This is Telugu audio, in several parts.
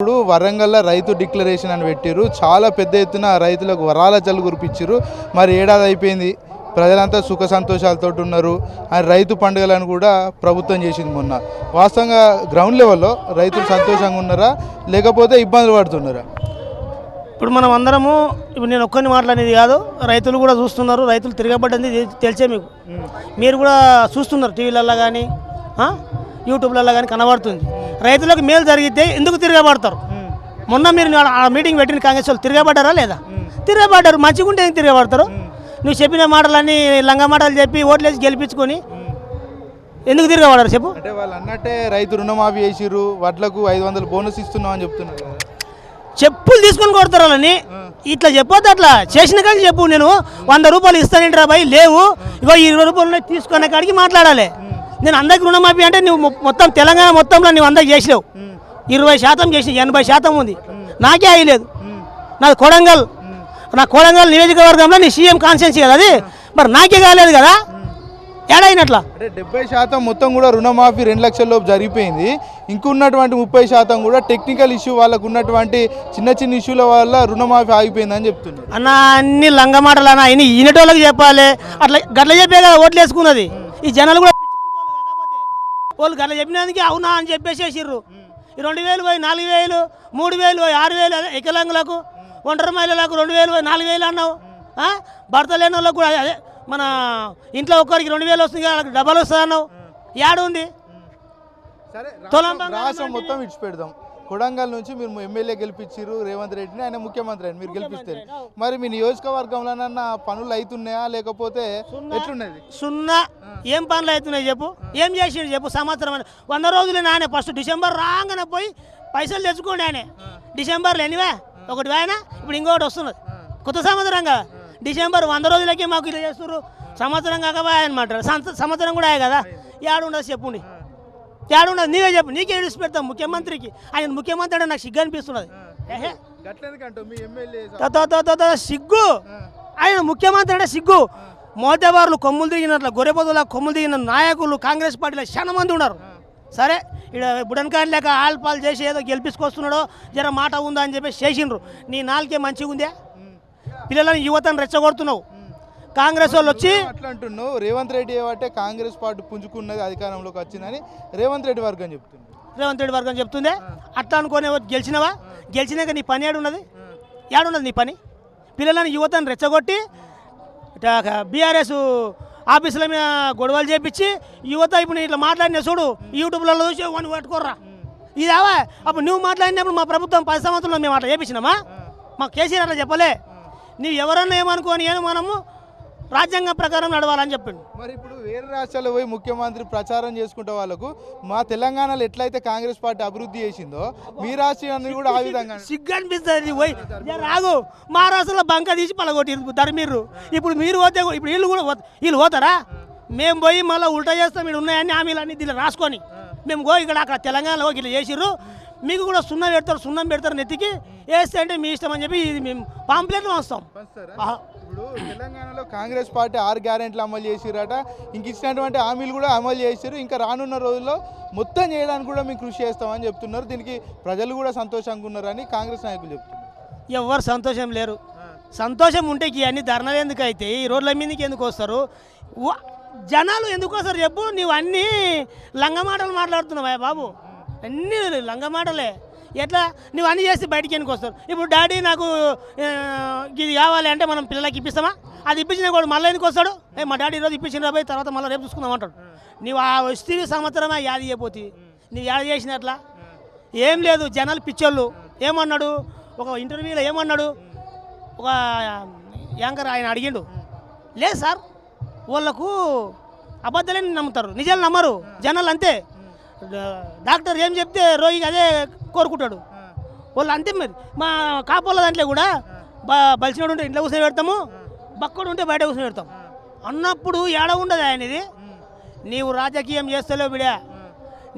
ఇప్పుడు వరంగల్లో రైతు డిక్లరేషన్ అని పెట్టిరు చాలా పెద్ద ఎత్తున రైతులకు వరాల జల్లు కురిపించారు మరి ఏడాది అయిపోయింది. ప్రజలంతా సుఖ సంతోషాలతో ఉన్నారు. అని రైతు పండుగలను కూడా ప్రభుత్వం చేసింది మొన్న. వాస్తవంగా గ్రౌండ్ లెవెల్లో రైతులు సంతోషంగా ఉన్నారా? లేకపోతే ఇబ్బందులు పడుతున్నారా? ఇప్పుడు మనం అందరము ఇప్పుడు నేను ఒక్కరిని మాట్లాడేది కాదు. రైతులు కూడా చూస్తున్నారు. రైతులు తిరగబడ్డది తెలిసే మీకు. మీరు కూడా చూస్తున్నారు టీవీలలో కానీ యూట్యూబ్లలో కానీ కనబడుతుంది. రైతులకు మేలు జరిగితే ఎందుకు తిరగబడతారు? మొన్న మీరు ఆ- మీటింగ్ పెట్టిన కాంగ్రెస్ వాళ్ళు తిరగబడ్డారా లేదా? తిరగబడ్డారు మంచిగా ఉంటే తిరగబడతారు? నువ్వు చెప్పిన మాటలన్నీ లంగ మాటలు చెప్పి ఓట్లేసి గెలిపించుకొని ఎందుకు తిరగబడ్డారు చెప్పు? అంటే వాళ్ళు అన్నట్టే రైతు రుణమాఫీ చేసిర్రు వడ్లకు ఐదు వందలు బోనస్ ఇస్తున్నాం అని చెప్తున్నారు చెప్పులు తీసుకొని కొడతారు వాళ్ళని. ఇట్లా చెప్పొద్దు అట్లా. చేసిన కాడికి చెప్పు నేను. వంద రూపాయలు ఇస్తానంటే రాబాయి లేవు. ఇగో ఇరవై రూపాయలు తీసుకునే కాడికి మాట్లాడాలి. నేను అందరికి రుణమాఫీ అంటే నువ్వు మొత్తం తెలంగాణ మొత్తంలో నువ్వు అందరికి చేసినావు. ఇరవై శాతం చేసి ఎనభై శాతం ఉంది. నాకే అయ్యలేదు. నాది కొడంగల్. నా కొడంగల్ నియోజకవర్గంలో నీ సీఎం కాన్స్టిట్యున్సీ కదా అది? మరి నాకే కాలేదు కదా? ఏడైనట్లా? అంటే డెబ్బై శాతం మొత్తం కూడా రుణమాఫీ రెండు లక్షల లోపు జరిగిపోయింది. ఇంకున్నటువంటి ముప్పై శాతం కూడా టెక్నికల్ ఇష్యూ వాళ్ళకు ఉన్నటువంటి చిన్న చిన్న ఇష్యూల వల్ల రుణమాఫీ ఆగిపోయిందని చెప్తున్నారు. అన్న అన్ని లంగ మాటలు అన్న ఇన్ని ఈనటోళ్ళకి చెప్పాలి. అట్లా గట్ల చెప్పే కదా ఓట్లు వేసుకున్నది. ఈ జనాలు కూడా వాళ్ళు గట్ల చెప్పినందుకే అవునా అని చెప్పేసేసిర్రు. ఈ రెండు వేలు పోయి నాలుగు వేలు మూడు వేలు పోయి ఆరు వేలు వికలాంగులకు ఒంటరి మహిళలకు రెండు వేలు పోయి నాలుగు వేలు అన్నావు? భర్త లేని వాళ్ళకు కూడా అదే మన ఇంట్లో ఒక్కరికి రెండు వేలు వస్తుంది వాళ్ళకి డబ్బులు వస్తుంది అన్నావు. యాడు ఉంది సరే రాష్ట్రం- మొత్తం విడిచిపెడదాం. కొడంగల్ నుంచి మీరు ఎమ్మెల్యే గెలిపించారు రేవంత్ రెడ్డిని ఆయన ముఖ్యమంత్రి అని మీరు గెలిపిస్తారు మరి మీ నియోజకవర్గంలోనన్నా పనులు అవుతున్నాయా లేకపోతే ఎట్లున్నది? సున్నా. ఏం పనులు అవుతున్నాయి చెప్పు? ఏం చేసిండు చెప్పు? సంవత్సరం వంద రోజులు నానే. ఫస్ట్ డిసెంబర్ రాగానే పోయి పైసలు తెచ్చుకోండి ఆయన. డిసెంబర్లో ఎనివే? ఒకటి ఆయన ఇప్పుడు ఇంకొకటి వస్తున్నది. కొత్త సంవత్సరం కదా. డిసెంబర్ వంద రోజులకే మాకు ఇలా చేస్తున్నారు సంవత్సరం కాకపోయా అనమాట. సంవత్సరం కూడా అయ్యాయి కదా. ఏడుండదు చెప్పుండి. ఏడుండదు నీవే చెప్పు. నీకే ఇడిచి పెడతాం ముఖ్యమంత్రికి. ఆయన ముఖ్యమంత్రి అంటే నాకు సిగ్గు అనిపిస్తున్నది. సిగ్గు. ఆయన ముఖ్యమంత్రి అంటే సిగ్గు. మోతేవారులు కొమ్ములు దిగినట్లు గొర్రెపోతుల కొమ్ములు దిగిన నాయకులు కాంగ్రెస్ పార్టీలో చాలా మంది ఉన్నారు. సరే ఇక్కడ బుడన్కాయలు లేక ఆల్పాలు చేసి ఏదో గెలిపించుకొస్తున్నాడో జర మాట ఉందా అని చెప్పేసి చేసిండ్రు. నీ నాలుకే మంచిగా ఉందే పిల్లలను యువతను రెచ్చగొడుతున్నావు. కాంగ్రెస్ వాళ్ళు వచ్చి అట్లా అంటున్నావు రేవంత్ రెడ్డి ఏమంటే కాంగ్రెస్ పార్టీ పుంజుకున్నది అధికారంలోకి వచ్చిందని రేవంత్ రెడ్డి వర్గం చెప్తుంది. రేవంత్ రెడ్డి వర్గం చెప్తుందే? అట్లా అనుకునే గెలిచినవా? గెలిచినాక నీ పని ఏడున్నది? ఏడున్నది నీ పని? పిల్లలను యువతను రెచ్చగొట్టి బీఆర్ఎస్ ఆఫీసుల మీద గొడవలు చేపించి యువత ఇప్పుడు ఇట్లా మాట్లాడిన చూడు యూట్యూబ్లలో చూసి వన్ పట్టుకోర్రా. ఇదావా అప్పుడు నువ్వు మాట్లాడినప్పుడు మా ప్రభుత్వం పది సంవత్సరంలో మేము అట్లా చేపించినామా? మా కేసీఆర్ అట్లా చెప్పలే. నువ్వు ఎవరన్నా ఏమనుకోని ఏమో మనము రాజ్యాంగం ప్రకారం నడవాలని చెప్పిండు. మరి ఇప్పుడు వేరే రాష్ట్రాల్లో పోయి ముఖ్యమంత్రి ప్రచారం చేసుకుంటే వాళ్ళకు మా తెలంగాణలో ఎట్లయితే కాంగ్రెస్ పార్టీ అభివృద్ధి చేసిందో మీ రాష్ట్రాన్ని కూడా ఆ విధంగా సిగ్గు అనిపిస్తుంది పోయి. రాగు మహారాష్ట్రలో బంక తీసి పలగొట్టి ధర్మీరు ఇప్పుడు మీరు పోతే ఇప్పుడు వీళ్ళు కూడా వీళ్ళు పోతారా? మేము పోయి మళ్ళీ ఉల్టా చేస్తాం ఇక్కడ ఉన్నాయని హామీలు అన్ని దీనిలో రాసుకొని. మేము గో ఇక్కడ అక్కడ తెలంగాణలో ఇట్లా చేసిర్రు. మీకు కూడా సున్నం పెడతారు సున్నం పెడతారు నెత్తికి. వేస్తే అంటే మీ ఇష్టం అని చెప్పి ఇది మేము పాంప్లెట్లు వస్తాం. ఇప్పుడు తెలంగాణలో కాంగ్రెస్ పార్టీ ఆరు గ్యారెంట్లు అమలు చేసిరట ఇంక ఇచ్చినటువంటి హామీలు కూడా అమలు చేసారు ఇంకా రానున్న రోజుల్లో మొత్తం చేయడానికి కూడా మేము కృషి చేస్తామని చెప్తున్నారు. దీనికి ప్రజలు కూడా సంతోషంగా ఉన్నారని కాంగ్రెస్ నాయకులు చెప్తున్నారు. ఎవ్వరు సంతోషం లేరు. సంతోషం ఉంటే ఇవన్నీ ధర్నాలు ఎందుకు అయితే ఈ రోడ్ల మీదకి ఎందుకు వస్తారు? జనాలు ఎందుకు వస్తారు? చెప్పు నువ్వు అన్నీ లంగ మాటలు మాట్లాడుతున్నావా బాబు? అన్నీ లంగ మాటలే ఎట్లా? నువ్వు అన్ని చేసి బయటికి ఎందుకు వస్తారు ఇప్పుడు డాడీ నాకు ఇది కావాలి అంటే మనం పిల్లలకి ఇప్పిస్తామా? అది ఇప్పించిన కూడా మళ్ళీ ఎందుకు వస్తాడు? ఏ మా డాడీ ఈరోజు ఇప్పించిన రాబోయి తర్వాత మళ్ళీ రేపు చూసుకుందాం అంటాడు. నువ్వు ఆ వస్తే సంవత్సరమే యాది చేయబోతుంది నువ్వు యాద చేసినట్లా ఏం లేదు జనాలు పిచ్చోళ్ళు. ఏమన్నాడు? ఒక ఇంటర్వ్యూలో ఏమన్నాడు? ఒక యాంకర్ ఆయన అడిగిండు. లేదు సార్ వాళ్ళకు అబద్ధాలని నమ్ముతారు. నిజాలు నమ్మరు. జనాలు అంతే. డాక్టర్ ఏం చెప్తే రోగికి అదే కోరుకుంటాడు. వాళ్ళు అంతే మరి. మా కాపోళ్ళ దాంట్లో కూడా బ బలిసినోడు ఉంటే ఇంట్లో కూర్చొని పెడతాము బక్కడు ఉంటే బయట కూర్చొని పెడతాం అన్నప్పుడు ఏడ ఉండదు ఆయన ఇది. నీవు రాజకీయం చేస్తలేవు బిడా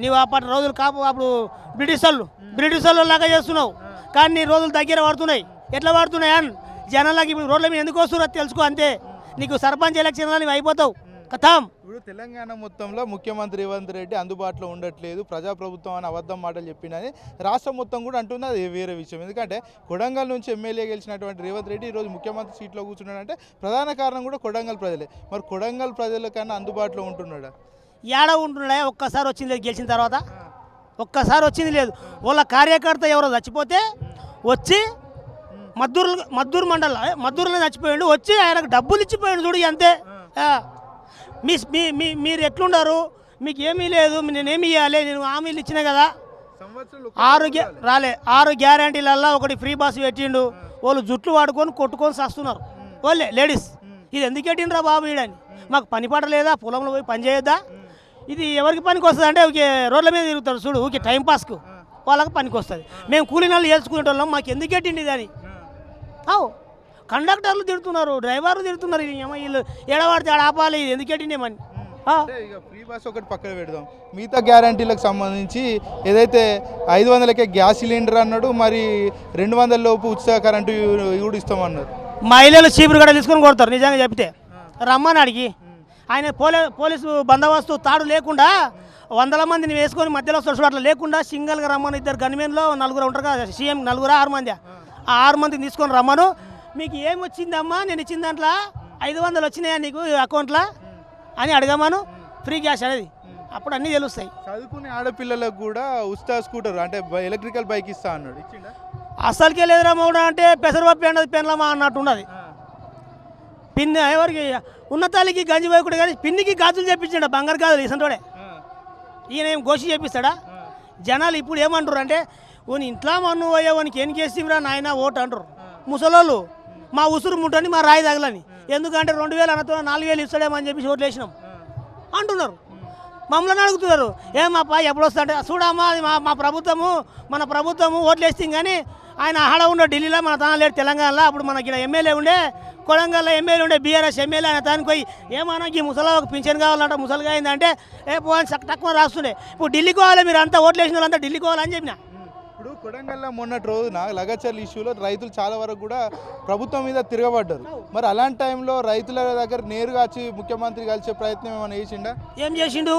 నీవు అప్పటి రోజులు కాపు అప్పుడు బ్రిటిష్ వాళ్ళు బ్రిటిష్ వాళ్ళు లాగా చేస్తున్నావు. కానీ నీ రోజులు దగ్గర పడుతున్నాయి. ఎట్లా పడుతున్నాయి అని? జనాలకి ఇప్పుడు రోడ్ల మీద ఎందుకు వస్తున్నారు తెలుసుకో అంతే. నీకు సర్పంచ్ ఎలక్షన్ నీవు అయిపోతావు. కథం. ఇప్పుడు తెలంగాణ మొత్తంలో ముఖ్యమంత్రి రేవంత్ రెడ్డి అందుబాటులో ఉండట్లేదు ప్రజాప్రభుత్వం అని అబద్ధం మాటలు చెప్పిందని రాష్ట్రం మొత్తం కూడా అంటుంది అది వేరే విషయం. ఎందుకంటే కొడంగల్ నుంచి ఎమ్మెల్యే గెలిచినటువంటి రేవంత్ రెడ్డి ఈరోజు ముఖ్యమంత్రి సీట్లో కూర్చున్నాడంటే ప్రధాన కారణం కూడా కొడంగల్ ప్రజలే. మరి కొడంగల్ ప్రజల కన్నా అందుబాటులో ఉంటున్నాడా? ఏడ ఉంటుండే ఒక్కసారి వచ్చింది లేదు. గెలిచిన తర్వాత? ఒక్కసారి వచ్చింది లేదు. వాళ్ళ కార్యకర్త ఎవరో చచ్చిపోతే వచ్చి మద్దూరు మద్దూరు మండల మద్దూరులో చచ్చిపోయాడు. వచ్చి ఆయనకు డబ్బులు ఇచ్చిపోయాడు చూడు అంతే. మీ మీ మీ- మీరు ఎట్లుండారు? మీకు ఏమీ లేదు నేనేమి ఇవ్వాలి నేను హామీలు ఇచ్చిన కదా? ఆరు గ్యా రాలే ఆరు గ్యారంటీలల్లో ఒకటి ఫ్రీ బస్ పెట్టిండు. వాళ్ళు జుట్లు వాడుకొని కొట్టుకొని వస్తున్నారు వాళ్ళే లేడీస్. ఇది ఎందుకు పెట్టిండ్రా బాబు ఈడని? మాకు పని పాట లేదా? పొలంలో పోయి పని చేయొద్దా? ఇది ఎవరికి పనికి వస్తుంది అంటే ఊకే రోడ్ల మీద తిరుగుతారు చూడు ఊకే టైం పాస్కు. వాళ్ళకి పనికి వస్తుంది. మేము కూలీనాలు చేసుకునేటోళ్ళం మాకు ఎందుకు పెట్టిండి ఇది అని అవు. కండక్టర్లు తిడుతున్నారు డ్రైవర్లు తిడుతున్నారు వీళ్ళు ఏడవాడితే ఆడ ఆపాలి ఇది ఎందుకు ఫ్రీ బస్ ఒకటి పక్కన పెడదాం. మిగతా గ్యారంటీలకు సంబంధించి ఏదైతే ఐదు వందలకే గ్యాస్ సిలిండర్ అన్నాడు మరి రెండు వందల లోపు ఉచిత కరెంటు కూడా ఇస్తామన్నారు. మహిళలు చీపురు కూడా తీసుకొని కొడతారు నిజంగా చెప్తే. రమ్మని అడిగి. ఆయన పోలీ పోలీసు బందోబస్తు తాడు లేకుండా వందల మందిని వేసుకొని మధ్యలో అట్లా లేకుండా సింగిల్గా రమ్మని ఇద్దరు గన్మెన్లో నలుగురు ఉంటారు కదా సీఎం నలుగురు ఆరు మంది. ఆ ఆరు మందిని తీసుకొని రమ్మను. మీకు ఏం వచ్చిందమ్మా నేను ఇచ్చిన దాంట్లో ఐదు వందలు వచ్చినాయా నీకు అకౌంట్లో? అని అడగమను. ఫ్రీ గ్యాస్ అనేది. అప్పుడు అన్నీ తెలుస్తాయి. చదువుకునే ఆడపిల్లలకు కూడా ఉచిత స్కూటర్ అంటే ఎలక్ట్రికల్ బైక్ ఇస్తా అన్నాడు. అసలుకే లేదురా మౌడ అంటే పెసరపప్పు ఎండది పెనలమా అన్నట్టు ఉన్నది. పిన్ని ఎవరికి ఉన్నతాలికి గంజి పోయకుడు కానీ పిన్నికి గాజులు చెప్పించాడు బంగారు గాజులు ఇసంటోడే. ఈయన ఏం గోషి చేపిస్తాడా? జనాలు ఇప్పుడు ఏమంటారు అంటే ఓని ఇంట్లో మన్ను పోయే వానికి ఏం చేసిరా నాయన ఓటు అంటారు ముసలోళ్ళు. మా ఉసురు ముట్టని మా రాయి తగలని. ఎందుకంటే రెండు వేలు అనంతరం నాలుగు వేలు ఇస్తాడేమని చెప్పి ఓట్లు వేసినాం. అంటున్నారు. మమ్మల్ని అడుగుతున్నారు. ఏమప్పా ఎప్పుడు వస్తా చూడమ్మా అది మా మా ప్రభుత్వము మన ప్రభుత్వము ఓట్లు వేస్తాం కానీ ఆయన ఆడ ఉండే ఢిల్లీలో మన తాను లేడు తెలంగాణలో అప్పుడు మనకి ఇక్కడ ఎమ్మెల్యే ఉండే కొడంగల్లో ఎమ్మెల్యే ఉండే బీఆర్ఎస్ ఎమ్మెల్యే ఆయన తానికి పోయి ఏమన్నా ఈ ముసలా ఒక పింఛన్ కావాలంట ముసలిగా అయిందంటే ఏ పోని తక్కువ రాస్తుండే ఇప్పుడు ఢిల్లీకి పోవాలి మీరు అంతా ఓట్లు వేసిన వాళ్ళంతా ఢిల్లీకి పోవాలని చెప్పిన. ఇప్పుడు కొడంగల్లో మొన్నటి రోజున లగచర్ల ఇష్యూలో రైతులు చాలా వరకు కూడా ప్రభుత్వం మీద తిరగబడ్డారు. మరి అలాంటి టైంలో రైతుల దగ్గర నేరుగా వచ్చి ముఖ్యమంత్రి కలిసే ప్రయత్నం ఏమైనా చేసిండా? ఏం చేసిండు?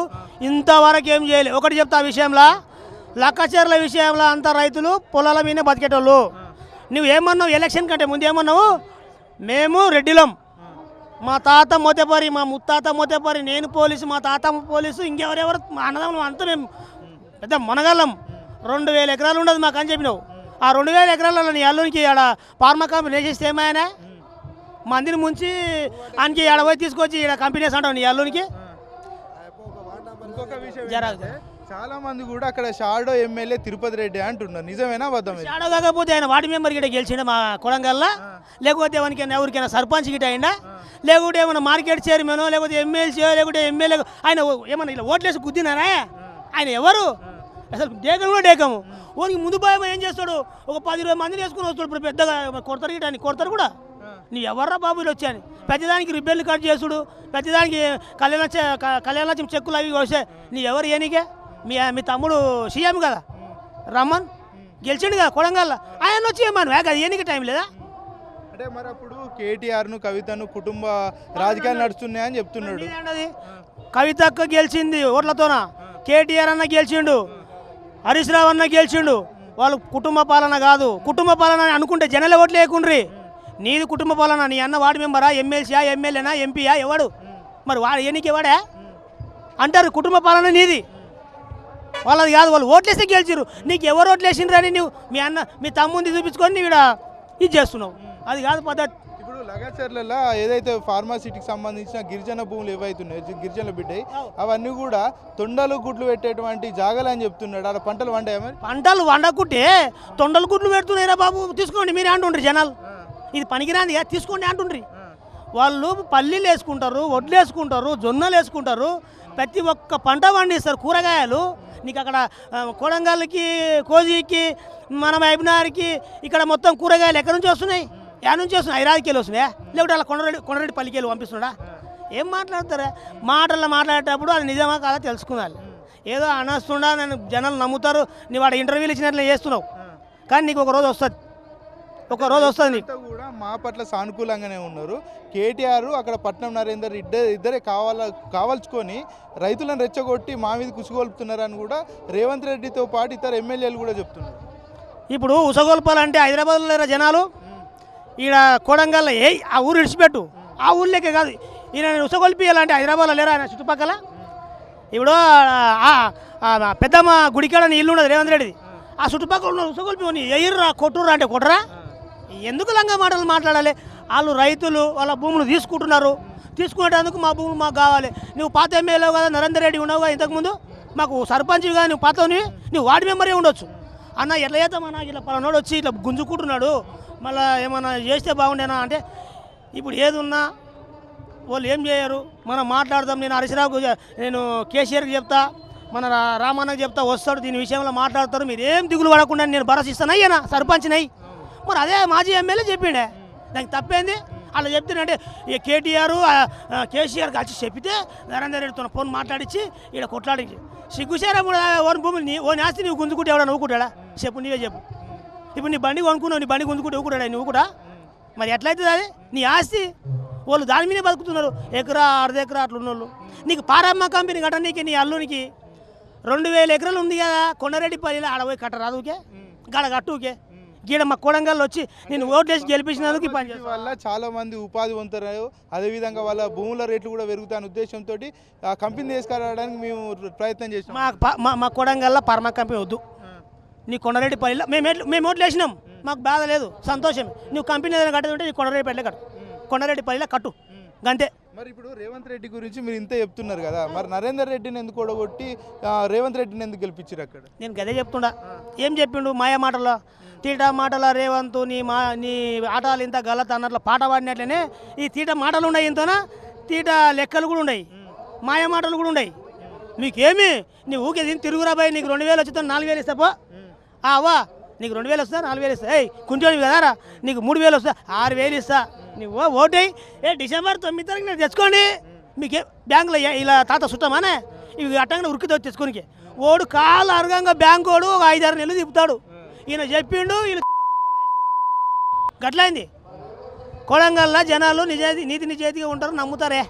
ఇంతవరకు ఏం చేయలేదు ఒకటి చెప్తా ఆ విషయంలో. లక్కచర్ల విషయంలో అంతా రైతులు పొలాల మీదనే బతికేటోళ్ళు. నువ్వు ఏమన్నావు? ఎలక్షన్ కంటే ముందు ఏమన్నావు? మేము రెడ్డిలం. మా తాత మోతేపరి మా ముత్తాత మోతేపరి నేను పోలీసు మా తాత పోలీసు ఇంకెవరెవరు అన్నదమ్ములు అంతా మేము పెద్ద మనగలం రెండు వేల ఎకరాలు ఉండదు మాకు అని చెప్పినావు. ఆ రెండు వేల ఎకరాలలో నీ అల్లునికి ఆడ ఫార్మా కంపెనీ వేసేస్తే ఏమైనా? మందిని ముంచి ఆయనకి ఆడ పోయి తీసుకొచ్చి ఈడ కంపెనీస్ అంటావు నీ అల్లునికి? ఇంకొక విషయం చాలా మంది కూడా అక్కడ షాడో ఎమ్మెల్యే తిరుపతి రెడ్డి అంటున్నారు. నిజమేనా అబద్ధం? షాడో కాకపోతే ఆయన వార్డు మెంబర్ గిட்ட గెలిచిండ మా కొడంగల్లా. లేకపోతే ఎవరికైనా ఎవరికైనా సర్పంచ్ గిట్ట అయిందా లేకుంటే ఏమైనా మార్కెట్ చైర్మన్ లేకపోతే ఎమ్మెల్సీ లేకుంటే ఎమ్మెల్యే ఆయన ఏమన్నా ఇలా ఓట్లేసి గుద్దినారా? ఆయన ఎవరు? అసలు డేకం కూడా డేకము. ఓనికి ముందు భయం ఏం చేస్తాడు? ఒక పది ఇరవై మందిని వేసుకుని వస్తాడు ఇప్పుడు పెద్దగా కొడతారు గిట్ట అని. కొడతారు కూడా. నీ ఎవర్రా బాబు వీళ్ళు వచ్చాను పెద్దదానికి రిబ్బెన్లు కట్ చేసుడు. పెద్దదానికి కళ్యాణ చె- క- కళ్యాణ చెక్కులు అవి వస్తే నీ ఎవరు ఏనికే మీ మీ తమ్ముడు సీఎం కదా? రమ్మన్. గెలిచిండు కదా కొడంగల్ ఆయన వచ్చి ఏమను కదా ఏనికి టైం లేదా? అంటే మరి అప్పుడు కేటీఆర్ను కవితను కుటుంబ రాజకీయాలు నడుస్తున్నాయని చెప్తున్నాడు. కవితక్క గెలిచింది ఓట్లతోన? కేటీఆర్ అన్న గెలిచిండు. హరీష్ రావు అన్న గెలిచిండు. వాళ్ళు కుటుంబ పాలన కాదు. కుటుంబ పాలన అని అనుకుంటే జనాలే ఓట్లు లేకుండ్రి నీది కుటుంబ పాలన నీ అన్న వార్డు మెంబరా ఎమ్మెల్సీయా ఎమ్మెల్యేనా ఎంపీయా ఎవడు? మరి వాడు ఎన్నిక ఎవడే? అంటారు కుటుంబ పాలన నీది. వాళ్ళది కాదు వాళ్ళు ఓట్లేస్తే గెలిచిరు నీకు ఎవరు ఓట్లేసిండ్రు అని నువ్వు మీ అన్న మీ తమ్ముంది చూపించుకొని నీవు ఇది చేస్తున్నావు. అది కాదు పద్ధతి. లగాచర్లలో ఏదైతే ఫార్మాసిటీకి సంబంధించిన గిరిజన భూములు ఏవైతున్నాయో గిరిజనులు బిడ్డాయి అవన్నీ కూడా తొండలు గుడ్లు పెట్టేటువంటి జాగాలు అని చెప్తున్నాడు. అక్కడ పంటలు వండాయా మరి? పంటలు వండకుంటే తొండలు గుడ్లు పెడుతున్నాయిరా బాబు. తీసుకోండి మీరే అంటుండ్రి జనాలు. ఇది పనికిరాంది తీసుకోండి అంటుండ్రి. వాళ్ళు పల్లీలు వేసుకుంటారు వడ్లు వేసుకుంటారు జొన్నలు వేసుకుంటారు. ప్రతి ఒక్క పంట పండిస్తారు కూరగాయలు. నీకు అక్కడ కొడంగల్కి కోజికి మన వైబ్నార్కి ఇక్కడ మొత్తం కూరగాయలు ఎక్కడి నుంచి వస్తున్నాయి? ఎక్కడి నుంచి వస్తున్నాయి హైదరాబాద్కి వస్తున్నాయా లేకుంటే అలా కొండరెడ్డి కొండరెడ్డి పల్లికి వెళ్ళి పంపిస్తున్నాడా? ఏం మాట్లాడతారా? మాటల్లో మాట్లాడేటప్పుడు అది నిజమా కాదా తెలుసుకున్నాను. ఏదో అనస్తుండా నన్ను జనాలు నమ్ముతారు నీ వాడు ఇంటర్వ్యూలు ఇచ్చినట్లు చేస్తున్నావు. కానీ నీకు ఒక రోజు వస్తుంది. ఒక రోజు వస్తుంది కూడా మా పట్ల సానుకూలంగానే ఉన్నారు. కేటీఆర్ అక్కడ పట్నం నరేందర్ ఇద్దరు ఇద్దరే కావాల కావాల్చుకొని రైతులను రెచ్చగొట్టి మా మీద కుసుగొల్పుతున్నారని కూడా రేవంత్ రెడ్డితో పాటు ఇతర ఎమ్మెల్యేలు కూడా చెప్తున్నారు. ఇప్పుడు ఉసగొల్పాలంటే హైదరాబాద్లో లేరా జనాలు? ఈడ కోడంగల్ ఏ ఆ ఊరు ఇడిచిపెట్టు ఆ ఊళ్ళకే కాదు. ఈయన ఉసగొల్పియాలంటే హైదరాబాద్లో లేరా ఆయన చుట్టుపక్కల? ఇప్పుడు పెద్దమ్మ గుడికాడ ఇల్లు ఉన్నది రేవంత్ రెడ్డిది. ఆ చుట్టుపక్కల ఉన్న ఉసగొల్పి ఎయ్యర్రా కొట్టుర్రా అంటే కొట్టరా? ఎందుకు లంగా మాటలు మాట్లాడాలి? వాళ్ళు రైతులు వాళ్ళ భూములు తీసుకుంటున్నారు. తీసుకునేటందుకు మా భూములు మాకు కావాలి. నువ్వు పాత ఎమ్మెల్యే కదా నరేందర్ రెడ్డి ఉన్నావు కదా ఇంతకుముందు? మాకు సర్పంచ్గా నువ్వు పాతవి నువ్వు వార్డు మెంబరే ఉండొచ్చు. అన్న ఎట్లా చేద్దాం అన్న? ఇట్లా పలానోడు వచ్చి ఇట్లా గుంజుకుంటున్నాడు. మళ్ళీ ఏమన్నా చేస్తే బాగుండేనా అంటే ఇప్పుడు ఏది ఉన్నా వాళ్ళు ఏం చేయరు. మనం మాట్లాడదాం నేను హరీశ్రావుకు నేను కేసీఆర్కి చెప్తా మన రా- చెప్తా వస్తాడు దీని విషయంలో మాట్లాడతారు. మీరు ఏం దిగులు పడకుండా నేను భరోసా ఇస్తాను అయ్యానా సర్పంచ్నై మరి అదే మాజీ ఎమ్మెల్యే చెప్పిండే. దానికి తప్పేంది? అలా చెప్తున్నాడే ఈ కేటీఆర్ కేసీఆర్ కలిసి చెప్పితే నరేందర్ రెడ్డితో ఫోన్ మాట్లాడించి ఇక్కడ కొట్లాడించి. సిగ్గుసేరా ఓన్ భూమిని ఓ నాస్తి నువ్వు గుంజుకుంటే ఎవడా నవ్వుకుంటాడా చెప్పు నీవే చెప్పు. ఇప్పుడు నీ బండి కొనుక్కున్నావు నీ బండి గుంజుకుంటే ఊకుతాడా నువ్వు కూడా? మరి ఎట్లయితుంది అది? నీ ఆస్తి? వాళ్ళు దాని మీదే బతుకుతున్నారు. ఎకరా అర్ధ ఎకరా అట్లా ఉన్నోళ్ళు. నీకు పారమ్మ కంపెనీ కట్టనీకి నీ అల్లునికి రెండు వేల ఎకరాలు ఉంది కదా కొండరెడ్డిపల్లిలో ఆడ పోయి కట్టరాదుకే గడ కట్టుకే గీడ మా కొడంగల్లో వచ్చి నేను ఓట్లేసి గెలిపించినందుకు పని వల్ల చాలా మంది ఉపాధి పొందుతారు అదేవిధంగా వాళ్ళ భూముల రేట్లు కూడా పెరుగుతాయనే ఉద్దేశంతో ఆ కంపెనీ తీసుకురావడానికి మేము ప్రయత్నం ప- మా మా కొడంగల్లో పరమ కంపెనీ వద్దు. నీ కొండరెడ్డిపల్లిలో మేము ఎట్లు- మేము ఓట్లు వేసినాం. మాకు బాధ లేదు సంతోషం. నువ్వు కంపెనీ ఏదైనా కట్టేది ఉంటే నీ కొండరెడ్డిపల్లిలో కట్టు. కొండరెడ్డిపల్లిలో కట్టు. గంతే. మరి ఇప్పుడు రేవంత్ రెడ్డి గురించి మీరు ఇంత చెప్తున్నారు కదా మరి నరేందర్ రెడ్డిని ఎందుకు ఓడగొట్టి రేవంత్ రెడ్డిని ఎందుకు గెలిపించారు అక్కడ? నేను గదే చెప్తుండా. ఏం చెప్పిండు మాయ మాటలో తీట మాటల రేవంతు నీ మా నీ ఆటలు ఇంత గలత అన్నట్లు పాట పాడినట్లనే ఈ తీట మాటలు ఉన్నాయి ఇంతనా? తీట లెక్కలు కూడా ఉన్నాయి. మాయ మాటలు కూడా ఉన్నాయి. మీకేమి? నీ ఊకే దీన్ని తిరుగురా బాయ్ నీకు రెండు వేలు వచ్చితే నాలుగు వేలు ఇస్తా పో ఆ, నీకు రెండు వేలు వస్తా నాలుగు వేలు ఇస్తా ఏయ్ కొంచెం కదారా నీకు మూడు వేలు వస్తా ఆరు వేలు ఇస్తా. నువ్వు ఓటేయ్. ఏ డిసెంబర్ తొమ్మిది తారీఖు నేను తెచ్చుకోండి. మీకే బ్యాంకులో ఇలా తాత సుట్టమానే? ఇవి అట్టంగా ఉరికితో తెచ్చుకోనికి. ఓడు కాలు అరగంగా బ్యాంక్ ఓడు ఒక ఐదారు నెలలు తిప్పుతాడు. ఈయన చెప్పిండు ఈయన గట్లయింది. కొడంగల్లో జనాలు నిజాయితీ నీతి నిజాయితీగా ఉంటారు నమ్ముతారే.